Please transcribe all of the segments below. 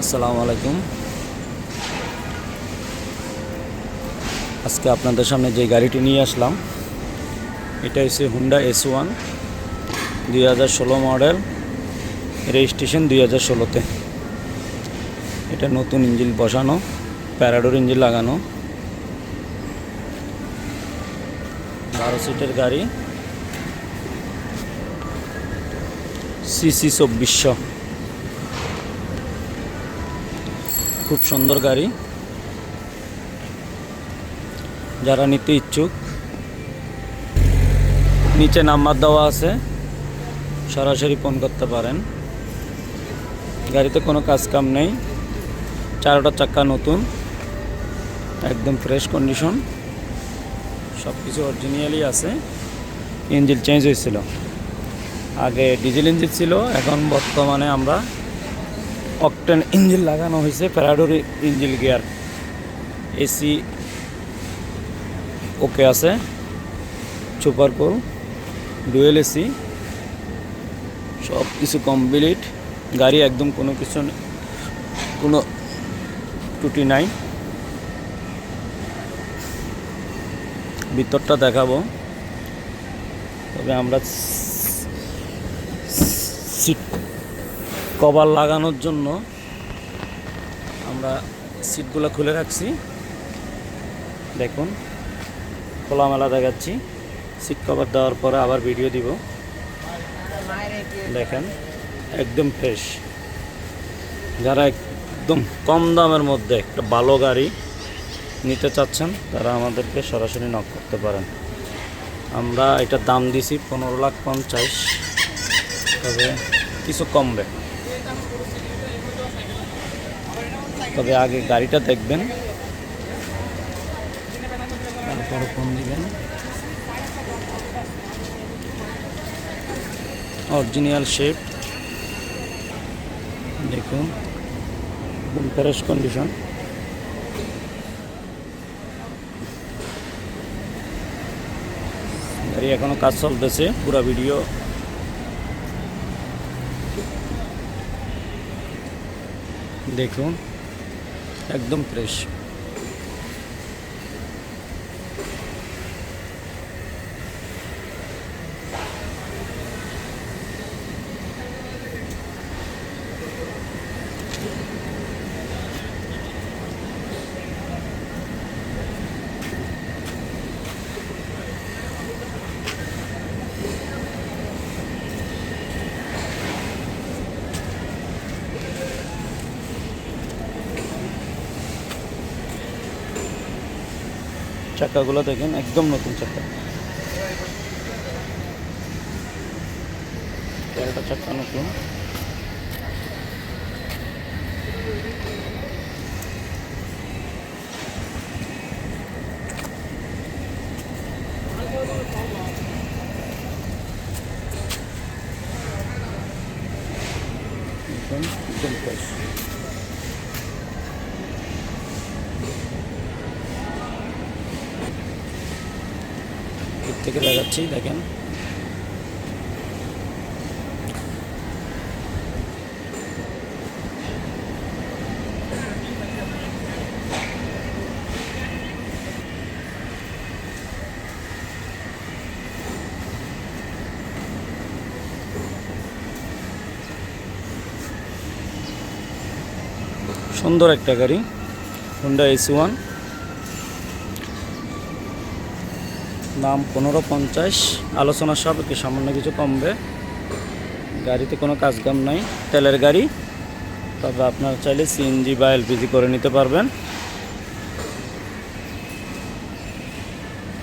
আসসালামু আলাইকুম। আজকে আপনাদের সামনে যে গাড়িটি নিয়ে আসলাম, এটা হচ্ছে হুন্ডা এস ওয়ান দুই হাজার ষোলো মডেল, রেজিস্ট্রেশন দুই হাজার ষোলোতে। এটা নতুন ইঞ্জিন বসানো, প্যারাডোর ইঞ্জিন লাগানো। বারো সিটের গাড়ি সিসি চব্বিশশো। খুব সুন্দর গাড়ি। যারা নিতে ইচ্ছুক। নিচে নাম্বার দেওয়া আছে। সরাসরি ফোন করতে পারেন। গাড়িতে কোনো কাজ কাম নেই। চারোটা চাক্কা নতুন। একদম ফ্রেশ কন্ডিশন। সব কিছু অরিজিনালই আছে। ইঞ্জিন চেঞ্জ হয়েছিল। আগে ডিজেল ইঞ্জিন ছিল, এখন বর্তমানে আমরা অকটেন ইঞ্জিন লাগানো হয়েছে প্যারাডোর ইঞ্জিন গিয়ার। এসি ওকে আছে, সুপার কোল ডুয়েল এসি, সব কিছু কমপ্লিট গাড়ি একদম কোনো কিছু কোনো ত্রুটি নাই। ভিতরটা দেখাবো। তবে আমরা সিট কভার লাগানোর জন্য আমরা সিটগুলো খুলে রাখছি। দেখুন, খোলামেলা দেখাচ্ছি। সিট কভার দেওয়ার পরে আবার ভিডিও দিব। দেখেন, একদম ফ্রেশ। যারা একদম কম দামের মধ্যে একটা ভালো গাড়ি নিতে চাচ্ছেন, তারা আমাদেরকে সরাসরি নক করতে পারেন। আমরা এটা দাম দিছি পনেরো লাখ পঞ্চাশ। তবে কিছু কমবে। তবে আগে গাড়িটা দেখবেন। তারপরে ফোন দিবেন। অরিজিনাল শেপ দেখুন। ফ্রেশ কন্ডিশন গাড়ি এখনও কাজ চলতেছে পুরো ভিডিও দেখুন। একদম ফ্রেশ চাকাগুলো দেখেন একদম নতুন চাকা। তেরোটা চাকা নতুন। একদম একদম থেকে দেখাচ্ছি দেখেন। সুন্দর একটা গাড়ি হুন্ডা এসি ওয়ান দাম পনেরো পঞ্চাশ। আলোচনা সাপেক্ষে সামান্য কিছু কমবে। গাড়িতে কোনো কাজ কাম নাই। তেলের গাড়ি। তবে আপনারা চাইলে সিএনজি বা এলপিজি করে নিতে পারবেন।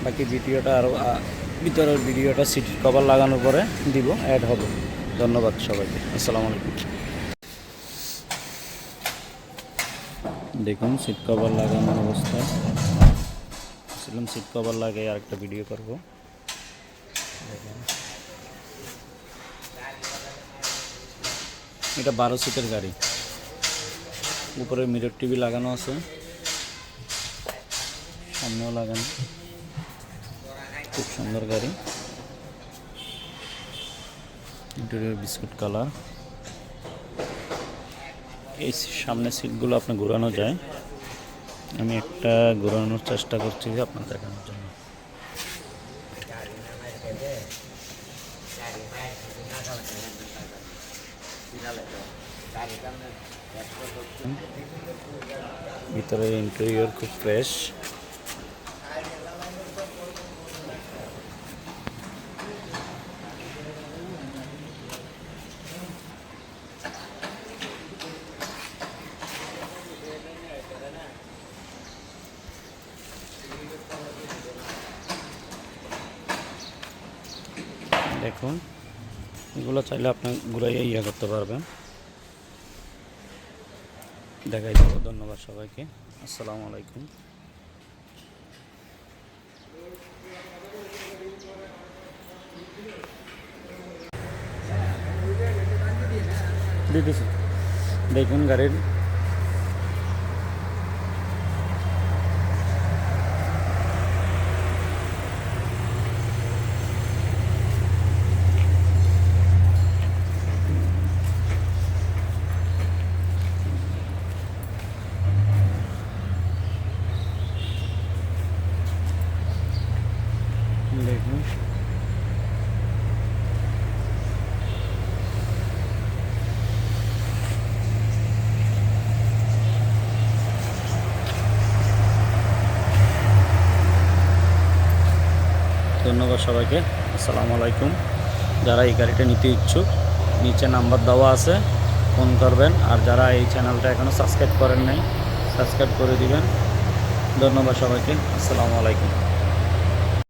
বাকি ভিডিওটা আরও ভিতরের ভিডিওটা সিটির কভার লাগানোর পরে দিব অ্যাড হবে। ধন্যবাদ সবাইকে। আসসালামু আলাইকুম। দেখুন, সিট কভার লাগানোর অবস্থা। ছিলাম সিট কভার লাগে আর একটা ভিডিও করব। এটা বারো সিটের গাড়ি। উপরে মিরর টিভি লাগানো আছে। সামনেও লাগানো। খুব সুন্দর গাড়ি। ইন্টেরিয়র বিস্কুট কালার এই সামনে সিটগুলো আপনি ঘোরানো যায়। আমি একটা ঘোরানোর চেষ্টা করছি আপনার দেখানোর জন্য। ভিতরে ইন্টেরিয়র খুব ফ্রেশ দেখুন। এগুলো চাইলে আপনি ঘুরাইয়ে ইয়ে করতে পারবেন। দেখাই দেবো। ধন্যবাদ সবাইকে। আসসালামু আলাইকুম। দেখুন গাড়ির দেখুন ধন্যবাদ সবাইকে। আসসালামু আলাইকুম। যারা এই গাড়িটা নিতে ইচ্ছুক, নিচে নাম্বার দেওয়া আছে, ফোন করবেন। আর যারা এই চ্যানেলটা এখনও সাবস্ক্রাইব করেন নাই, সাবস্ক্রাইব করে দিবেন। ধন্যবাদ সবাইকে। আসসালামু আলাইকুম।